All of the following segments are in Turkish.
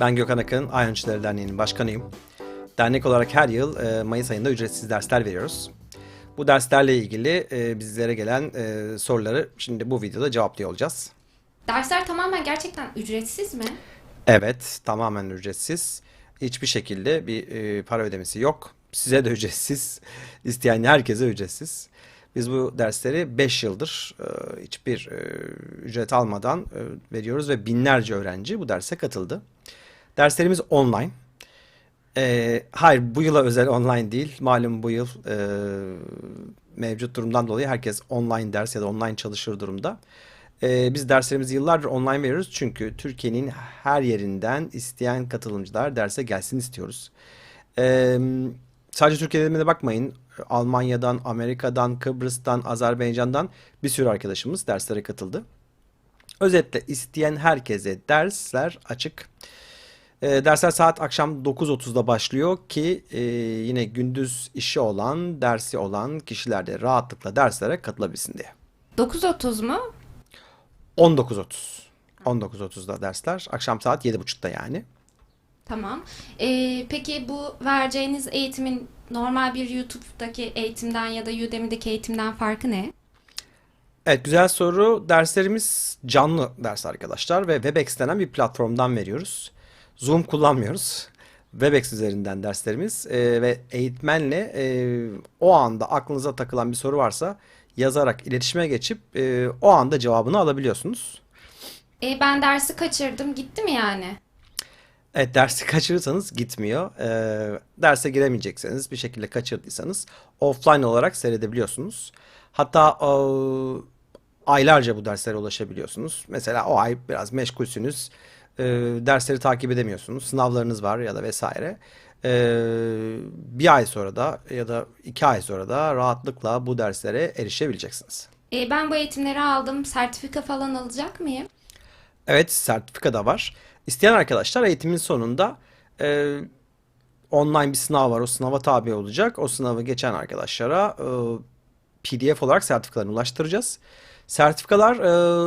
Ben Gökhan Akın, Ayhançıları Derneği'nin başkanıyım. Dernek olarak her yıl e, Mayıs ayında ücretsiz dersler veriyoruz. Bu derslerle ilgili e, bizlere gelen e, soruları şimdi bu videoda cevaplıyor olacağız. Dersler tamamen gerçekten ücretsiz mi? Evet, tamamen ücretsiz. Hiçbir şekilde bir e, para ödemesi yok. Size de ücretsiz. İsteyen herkese ücretsiz. Biz bu dersleri 5 yıldır e, hiçbir e, ücret almadan e, veriyoruz ve binlerce öğrenci bu derse katıldı. Derslerimiz online. E, hayır, bu yıla özel online değil. Malum bu yıl e, mevcut durumdan dolayı herkes online ders ya da online çalışır durumda. Ee, biz derslerimizi yıllardır online veriyoruz çünkü Türkiye'nin her yerinden isteyen katılımcılar derse gelsin istiyoruz. Ee, sadece Türkiye'de de bakmayın. Almanya'dan, Amerika'dan, Kıbrıs'tan, Azerbaycan'dan bir sürü arkadaşımız derslere katıldı. Özetle isteyen herkese dersler açık. Ee, dersler saat akşam 9.30'da başlıyor ki e, yine gündüz işi olan, dersi olan kişiler de rahatlıkla derslere katılabilsin diye. 9.30 mu? 19.30. 19.30'da dersler. Akşam saat 7.30'da yani. Tamam. Ee, peki bu vereceğiniz eğitimin normal bir YouTube'daki eğitimden ya da Udemy'deki eğitimden farkı ne? Evet güzel soru. Derslerimiz canlı ders arkadaşlar ve Webex denen bir platformdan veriyoruz. Zoom kullanmıyoruz. Webex üzerinden derslerimiz e, ve eğitmenle e, o anda aklınıza takılan bir soru varsa yazarak iletişime geçip e, o anda cevabını alabiliyorsunuz. Ee, ben dersi kaçırdım. Gitti mi yani? Evet dersi kaçırırsanız gitmiyor. Ee, derse giremeyecekseniz bir şekilde kaçırdıysanız offline olarak seyredebiliyorsunuz. Hatta e, aylarca bu derslere ulaşabiliyorsunuz. Mesela o ay biraz meşgulsünüz. E, dersleri takip edemiyorsunuz. Sınavlarınız var ya da vesaire. Ee, bir ay sonra da ya da iki ay sonra da rahatlıkla bu derslere erişebileceksiniz. Ee, ben bu eğitimleri aldım. Sertifika falan alacak mıyım? Evet, sertifika da var. İsteyen arkadaşlar eğitimin sonunda e, online bir sınav var. O sınava tabi olacak. O sınavı geçen arkadaşlara e, PDF olarak sertifikalarını ulaştıracağız. Sertifikalar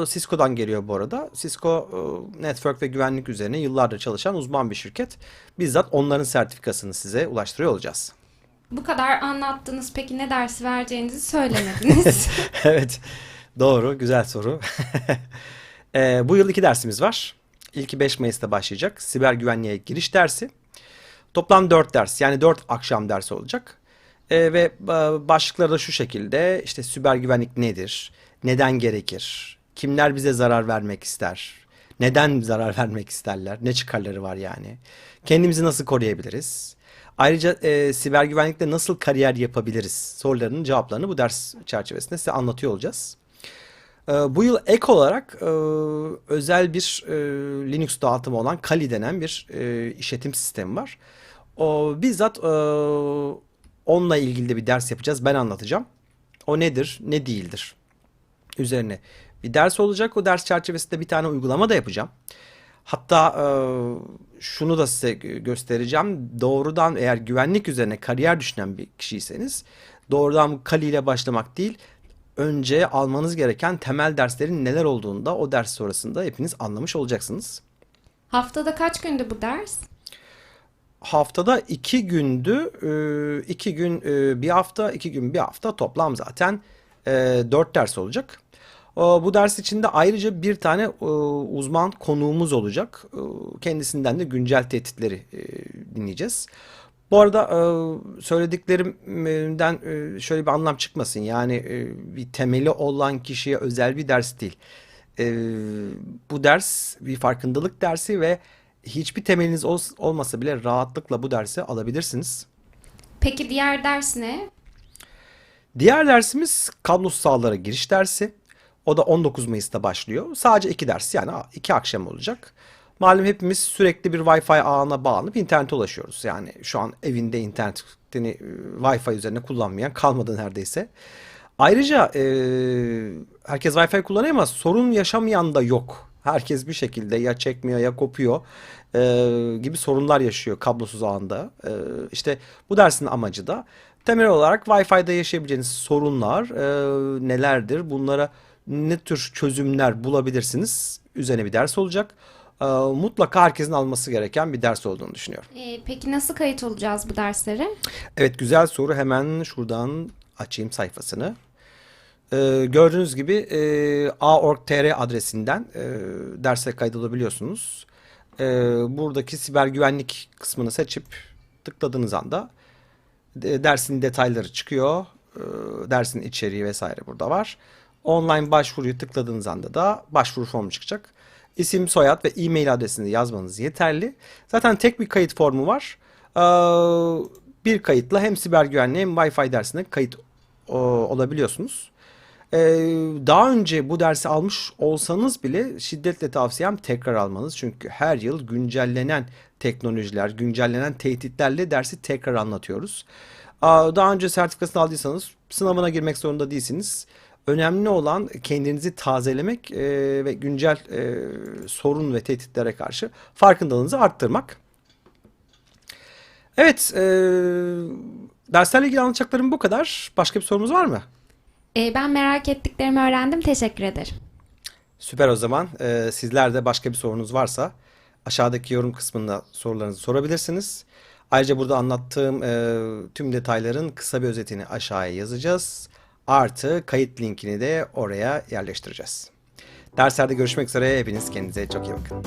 e, Cisco'dan geliyor bu arada. Cisco e, network ve güvenlik üzerine yıllardır çalışan uzman bir şirket. Bizzat onların sertifikasını size ulaştırıyor olacağız. Bu kadar anlattınız. Peki ne dersi vereceğinizi söylemediniz. Evet, doğru, güzel soru. Ee, bu yıl iki dersimiz var. İlki 5 Mayıs'ta başlayacak. Siber güvenliğe giriş dersi. Toplam 4 ders, yani 4 akşam dersi olacak. Ee, ve e, başlıkları da şu şekilde, işte siber güvenlik nedir? Neden gerekir? Kimler bize zarar vermek ister? Neden zarar vermek isterler? Ne çıkarları var yani? Kendimizi nasıl koruyabiliriz? Ayrıca e, siber güvenlikte nasıl kariyer yapabiliriz sorularının cevaplarını bu ders çerçevesinde size anlatıyor olacağız. E, bu yıl ek olarak e, özel bir e, Linux dağıtımı olan Kali denen bir e, işletim sistemi var. O bizzat e, onunla ilgili de bir ders yapacağız. Ben anlatacağım. O nedir, ne değildir üzerine bir ders olacak. O ders çerçevesinde bir tane uygulama da yapacağım. Hatta e, şunu da size gö- göstereceğim. Doğrudan eğer güvenlik üzerine kariyer düşünen bir kişiyseniz doğrudan Kali ile başlamak değil, önce almanız gereken temel derslerin neler olduğunu da o ders sonrasında hepiniz anlamış olacaksınız. Haftada kaç gündü bu ders? Haftada iki gündü, e, iki gün e, bir hafta, iki gün bir hafta toplam zaten e, dört ders olacak. O, Bu ders içinde ayrıca bir tane e, uzman konuğumuz olacak. E, Kendisinden de güncel tehditleri dinleyeceğiz. Bu arada söylediklerimden şöyle bir anlam çıkmasın. Yani bir temeli olan kişiye özel bir ders değil. Bu ders bir farkındalık dersi ve hiçbir temeliniz ol- olmasa bile rahatlıkla bu dersi alabilirsiniz. Peki diğer ders ne? Diğer dersimiz kablosuz sahalara giriş dersi. O da 19 Mayıs'ta başlıyor. Sadece iki ders yani iki akşam olacak. Malum hepimiz sürekli bir Wi-Fi ağına bağlanıp internete ulaşıyoruz. Yani şu an evinde internetini e, Wi-Fi üzerine kullanmayan kalmadı neredeyse. Ayrıca e, herkes Wi-Fi kullanıyor ama sorun yaşamayan da yok. Herkes bir şekilde ya çekmiyor ya kopuyor e, gibi sorunlar yaşıyor kablosuz ağında. E, işte bu dersin amacı da temel olarak Wi-Fi'de yaşayabileceğiniz sorunlar e, nelerdir? Bunlara ne tür çözümler bulabilirsiniz? Üzerine bir ders olacak. e, mutlaka herkesin alması gereken bir ders olduğunu düşünüyorum. Ee, peki nasıl kayıt olacağız bu derslere? Evet güzel soru. Hemen şuradan açayım sayfasını. Ee, gördüğünüz gibi e, a.org.tr adresinden e, derse kaydolabiliyorsunuz. E, buradaki siber güvenlik kısmını seçip tıkladığınız anda de- dersin detayları çıkıyor. E, dersin içeriği vesaire burada var. Online başvuruyu tıkladığınız anda da başvuru formu çıkacak. İsim, soyad ve e-mail adresini yazmanız yeterli. Zaten tek bir kayıt formu var. Ee, bir kayıtla hem siber güvenliği hem Wi-Fi dersine kayıt o, olabiliyorsunuz. Ee, daha önce bu dersi almış olsanız bile şiddetle tavsiyem tekrar almanız. Çünkü her yıl güncellenen teknolojiler, güncellenen tehditlerle dersi tekrar anlatıyoruz. Daha önce sertifikasını aldıysanız sınavına girmek zorunda değilsiniz. Önemli olan kendinizi tazelemek e, ve güncel e, sorun ve tehditlere karşı farkındalığınızı arttırmak. Evet, e, derslerle ilgili anlatacaklarım bu kadar. Başka bir sorumuz var mı? Ee, ben merak ettiklerimi öğrendim. Teşekkür ederim. Süper o zaman. Ee, sizler de başka bir sorunuz varsa aşağıdaki yorum kısmında sorularınızı sorabilirsiniz. Ayrıca burada anlattığım e, tüm detayların kısa bir özetini aşağıya yazacağız. Artı kayıt linkini de oraya yerleştireceğiz. Derslerde görüşmek üzere. Hepiniz kendinize çok iyi bakın.